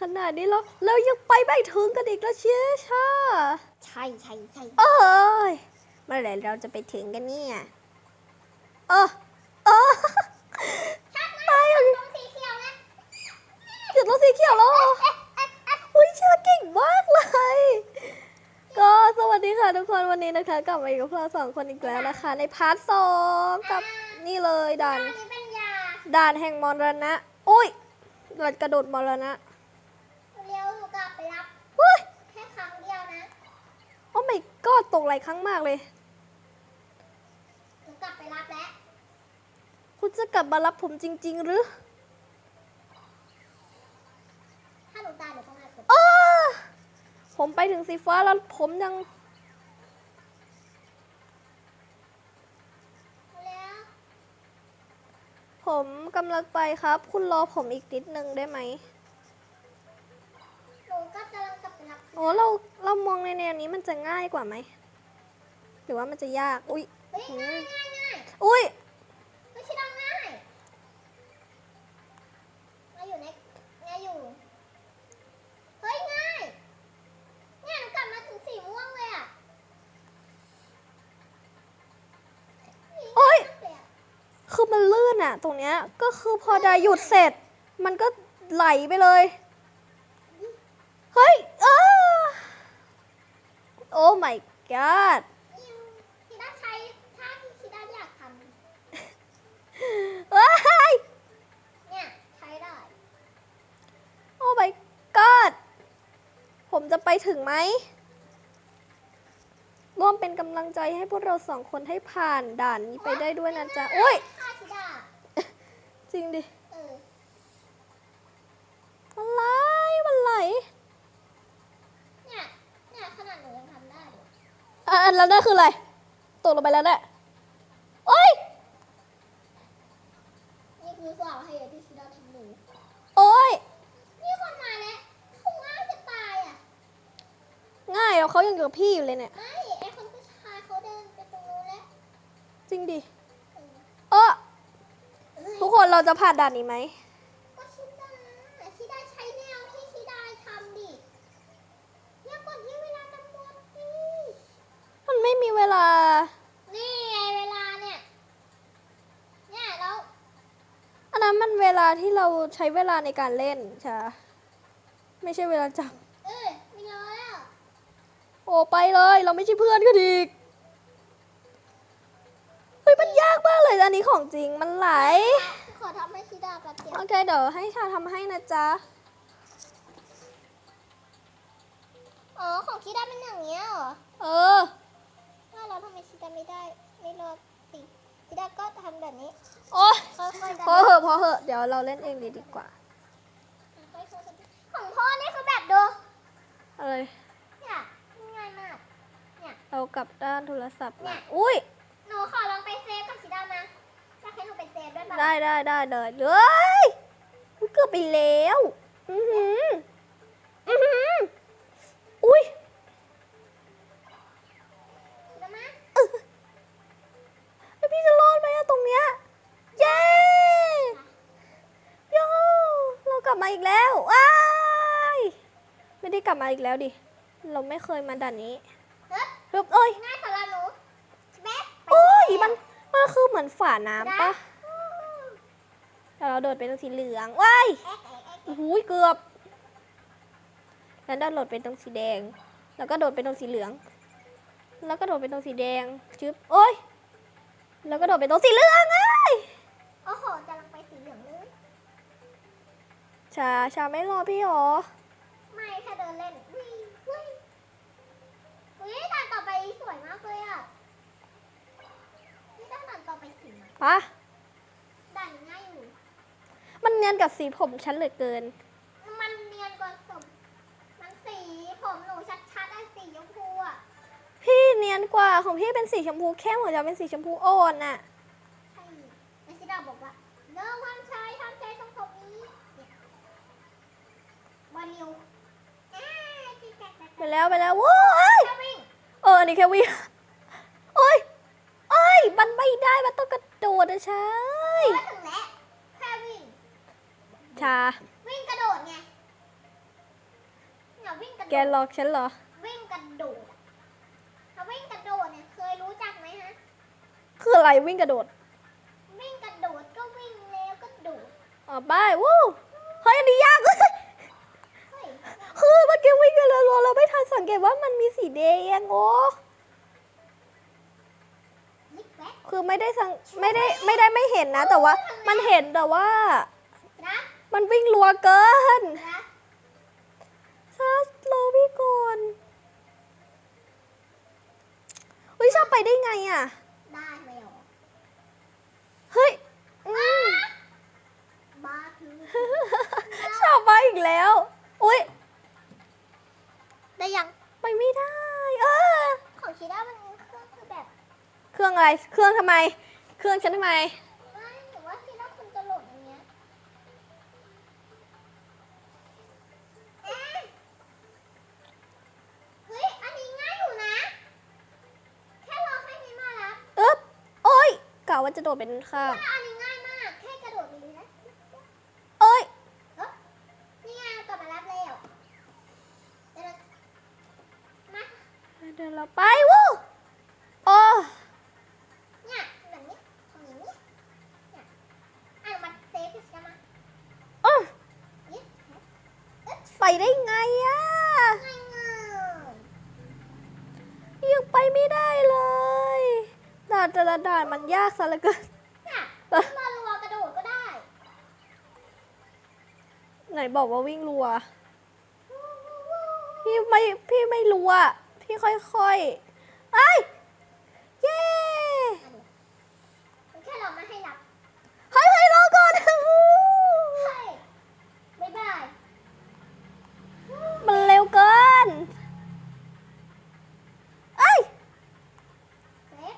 ขนาดนี้เราเรายังไปไม่ถึงกันอีกแล้วเชียช่าใช่ใช่ใช่เอ้ยเมื่อไหร่เราจะไปถึงกันเนี่ยเออเออตายอะต้องสีเขียวนะหยุดรถสีเขียวแล้วเหรออุ้ยเชื่อเก่งมากเลย ก็สวัสดีค่ะทุกคนวันนี้นะคะ กลับมาอยู่กับพวกเราสองคนอีกแล้วนะคะ ในพาร์ทสองกับนี่เลยด่านอันนี้เป็นยาด่านแห่งมรณะอุ้ยด่านกระโดดมรณะ เร็วหนูกลับไปรับ อุ้ย แค่ครั้งเดียวนะ โอ้ไม่ ก็ตกหลายครั้งมากเลย หนูกลับไปรับแล้ว คุณจะกลับมารับผมจริง ๆ หรือถ้าหนูตายเดี๋ยวต้องหาคนอ้าผมไปถึงสีฟ้าแล้วผมยังเร็วผมกำลังไปครับ คุณรอผมอีกนิดนึงได้ไหม หนูก็จะลังกลับไปรับ โอ้เราเรามองในแนวนี้มันจะง่ายกว่าไหมหรือว่ามันจะยากอุ้ยเฮ้ยง่ายง่ายง่ายอุ้ยไม่ใช่ดังง่ายง่ายอยู่ในง่ายอยู่เฮ้ยง่ายเนี่ยหนูกลับมาถึงสีม่วงเลยอะโอ๊ยเลยอะคือมันลื่นอะตรงเนี้ยก็คือพอดาหยุดเสร็จ มันก็ไหลไปเลย เฮ้ยอ้า โอ้ my god คิดาใช้ท่าที่คิดาอยากทเฮ้ยำเนี่ยใช้ได้โอ้ my god ผมจะไปถึงไหม ร่วมเป็นกำลังใจให้พวกเราสองคนให้ผ่านด่านนี้ไปได้ด้วยนะจ๊ะโอ้ย ท่าคิดาจริงดิ เออ มันไหลมันไหล เนี่ย เนี่ยขนาดหนูยังทำได้เลย อะอันแล้วนั่นคืออะไร ตกลงไปแล้วเนี่ยโอ้ย นี่คือสาวให้เยอะที่คิดาทำหนูโอ้ย นี่คนมาแล้วเขาง่ายจะตายอะ ง่ายแล้วเขายังอยู่กับพี่อยู่เลยเนี่ย ไม่ไอคนผู้ชายเขาเดินไปตรงนู้นแล้วจริงดิ เออเออเอ้ยทุกคนเราจะผ่านด่านนี้ไหม ก็ชิดาชิดาใช้แนวที่ชิดาทำดิอย่ากดที่เวลาจะหมดดิ มันไม่มี เวลา นี่ไงเวลาเนี่ย เนี่ยแล้ว อันนั้นมันเวลาที่เราใช้เวลาในการเล่นใช่ปะไม่ใช่เวลาจับ เออไม่ร้อยอะโอ้ไปเลย เราไม่ใช่เพื่อนกันอีกเฮ้ยมันยากมากเลยอันนี้ของจริงมันไหล ขอทำให้ชิดาแป๊บเดียวโอเคเดี๋ยวให้ชาทำให้นะจ๊ะ อ๋อของชิดาเป็นอย่างเงี้ยเหรอ เออว่า เราทำไมชิดาไม่ได้ไม่รอดสิชิดาก็ทำแบบนี้โอ้ยค่อยๆดันพอเหอะพอเหอะเดี๋ยวเราเล่นเองดีดีกว่าของพ่อนี่คือแบบดูอะไรเนี่ยง่ายมาก เรากลับด้านโทรศัพท์เนี่มายอุ้ยหนูขอลองไปเซฟกับชิดานะอยากให้หนูไปเซฟด้วยป่ะได้ได้ได้เลยเลยอุ๊ยเกือบไปแล้ว อือหืออือหือ อุ้ย ชิดามา แล้วพี่จะรอดไหมอะตรงเนี้ย เย้โย่เรากลั บมาอีกแล้วว้ายไม่ได้กลับมาอีกแล้วดิ เราไม่เคยมาด่านนี้เฮ้ยฮึบเอ้ยง่ายสำหรับหนูแบ๊บโอ้ยมันมันคือเหมือนฝาน้ำปะแล้วเราโดดไปตรงสีเหลืองว้ายเอ๊ะเอ๊ะเอ๊ะโอ้โหเกือบ แล้วโดดไปตรงสีแดง แล้วก็โดดไปตรงสีเหลือง แล้วก็โดดไปตรงสีแดงชึบโอ้ยแล้วก็โดดไปตรงสีเหลืองเอ้ย ชาชาไม่รอพี่หรอ ไม่แค่เดินเล่นวิ่งวิ่งวิ่งด่านต่อไปสวยมากเลยอะนี่ด่านต่อไปสีไหนปะด่านง่ายอยู่ มันเนียนกับสีผมฉันเหลือเกิน มันเนียนกว่าสมมันสีผมหนูชัดๆอะสีชมพูอะพี่เนียนกว่าของพี่เป็นสีชมพูเข้มของจะเป็นสีชมพูอ่อนน่ะ ใช่แล้วชิดาบอกว่าเลิกทำใช้ทำใช้ทรงผมนี้เนี่ย วันนิวอ้าจิ๊กแจ๊กแจ๊กไปแล้วไปแล้วว้ายแค่วิ่งเอออันนี้แค่วิ่งโอ้ยโอ้ยมันไม่ได้มันต้องกระโดดนะใช่ก็ถึงแล้วแค่วิ่งชาวิ่งกระโดดไงแกหลอกฉันเหรอ วิ่งกระโดดอะถ้าวิ่งกระโดดเนี่ยเคยรู้จักไหมฮะคืออะไรวิ่งกระโดด วิ่งกระโดดก็วิ่งแล้วก็โดดอ๋อไปวู้เฮ้ยอันนี้ยากเลย เฮ้ย คือเมื่อกี้ วิ่งกันเลยเราไม่ทันสังเกตว่ามันมีสีแดงโอ้ลิกแบ็คคือไม่ได้สังไม่ได้ไม่ได้ไม่เห็นนะ แต่ว่ามันเห็นแต่ว่านะมันวิ่งรัวเกินนะซัสรอพี่ก่อนเฮ้ยชอบไปได้ไงอะได้ไหมหรอเฮ้ยอืมบ้าคือชอบไปอีกแล้ว อุ้ย ได้ยัง ไปไม่ได้ เออ ของชีด้ามันเครื่องคือแบบ เครื่องอะไร เครื่องทำไม เครื่องฉันทำไม ไม่แต่ว่าชีด้าคุณตลกอย่างเงี้ยเอ๊ะเฮ้ย อันนี้ง่ายอยู่นะ แค่รอให้นี้มารับ อึ๊บ โอ้ยกะว่าจะโดดเป็นข้างถ้าอันนี้ง่ายมาก แค่กระโดดไปเลยนะ โอ้ย เฮ้ยนี่ไงกลับมารับแล้วเดี๋ยวเรามา เดินเราไปวู้โอ้ เนี่ยแบบนี้ทำอย่างนี้เนี่ยอะมาเซฟดิจะมา เอ้อ นี่ ไปได้ไงอะง่ายง่ายยังไปไม่ได้เลยด่านแต่ละด่านมันยากซะเหลือเกินเนี่ยเอ้อมารัวกระโดดก็ได้ ไหนบอกว่าวิ่งรัว พี่ไม่พี่ไม่รู้อะพี่ค่อยๆไอ้ยเย้อันนี้มันแค่เรามาให้รับ เฮ้ยเฮ้ยรอก่อน ใช่บ๊ายบาย มันเร็วเกินเอ้ย เซฟ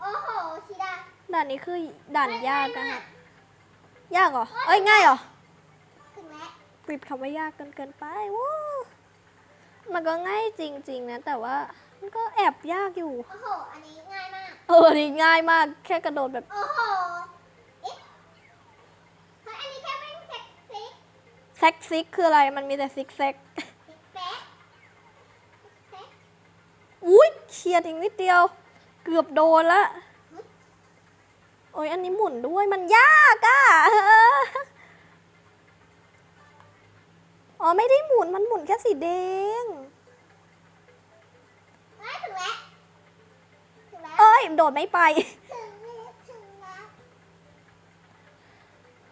โอ้โหชิดา ด่า นนี้คือด่านยากอะง่ฮะ ยากเหรอ เอ้ยง่ายเหรอถึงแล้วปิดคำว่ายากเกินเกินไปว้าวมันก็ง่ายจริง ๆ นะ แต่ว่ามันก็แอบยากอยู่ โอ้โห อันนี้ง่ายมาก เออนี่ง่ายมาก แค่กระโดดแบบ โอ้โหเอ๊ะเฮ้ยอันนี้แค่ไม่เซ็กซี่แซกซิกคืออะไร มันมีแต่ซิกแซกซิกแซกซิกแซกอุ้ยเฉียดอีกนิดเดียว เกือบโดนละ โอ้ยอันนี้หมุนด้วยมันยากอะอ๋อไม่ได้หมุนมันหมุนแค่สีแดงเฮ้ยถึงแล้วถึงแล้วเอ้ยโดดไม่ไป ถึงแล้วถึงแล้ว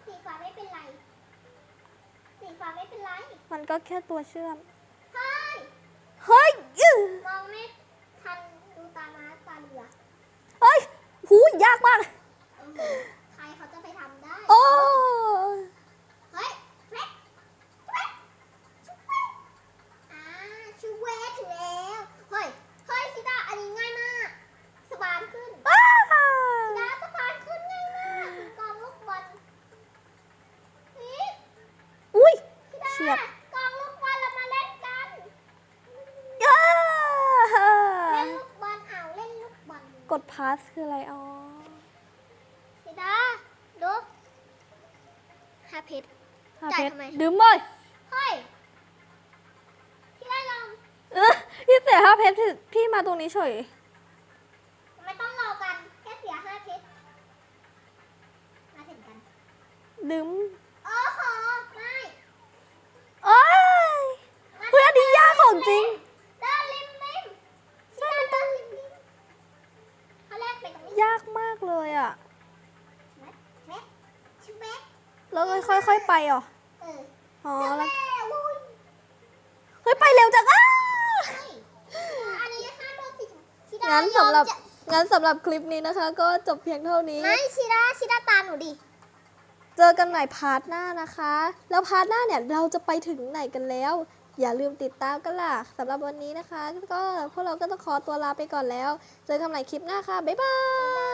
สีฟ้าไม่เป็นไรสีฟ้าไม่เป็นไรมันก็แค่ตัวเชื่อมเฮ้ยเฮ้ยอื้อมองไม่ทันดูตามาตาเรือเฮ้ยหูยากมาก โอ้โหใครเขาจะไปทำได้ โอ้ เฮ้ยเว็บเว็บชุบเว็บอ่าชูเวทถึงแล้ว เฮ้ย เฮ้ยชิดาอันนี้ง่ายมาก สบานขึ้น อ้า ชิดาสบานขึ้นง่ายมากถึงกองลูกบอลนี่ อุ้ย ชิดาเฉียดกองลูกบอลเรามาเล่นกันอ้าเล่นลูกบอลเอาเล่นลูกบอลกดพาสคืออะไรอ๋อชิดาดูฮาเพชรหาจ่ายเพชรทำไมดื่มเลยเฮ้ยชิดาลองเออพี่เสียห้าเพชรพี่พี่มาตรงนี้เฉยไม่ต้องรอกันแค่เสียห้าเพชรมาถึงกันดื่ม โอ้โห ไม่ โอ้ยเฮ้ยอันนี้ยาก ของจริงเดินริมริมชิดาเดินริมริมเขาแรกไปตรงนี้ยากมากเลยอะ แม็กแม็กชิแม็กแล้วก็ค่อยๆไปเหรอ เอออ๋อเจ้าแล้วแม่วุ้ยเฮ้ยไปเร็วจังอ้าเฮ้ยอันนี้ห้ามโดนสิชิดางั้นสำหรับยอมจะงั้นสำหรับคลิปนี้นะคะ ก็จบเพียงเท่านี้ ไม่ชิดาชิดาตามหนูดิ เจอกันใหม่พาร์ทหน้านะคะ แล้วพาร์ทหน้าเนี่ยเราจะไปถึงไหนกันแล้ว อย่าลืมติดตามกันล่ะสำหรับวันนี้นะคะ ก็พวกเราก็ต้องขอตัวลาไปก่อนแล้ว เจอกันใหม่คลิปหน้าค่ะ บ๊ายบาย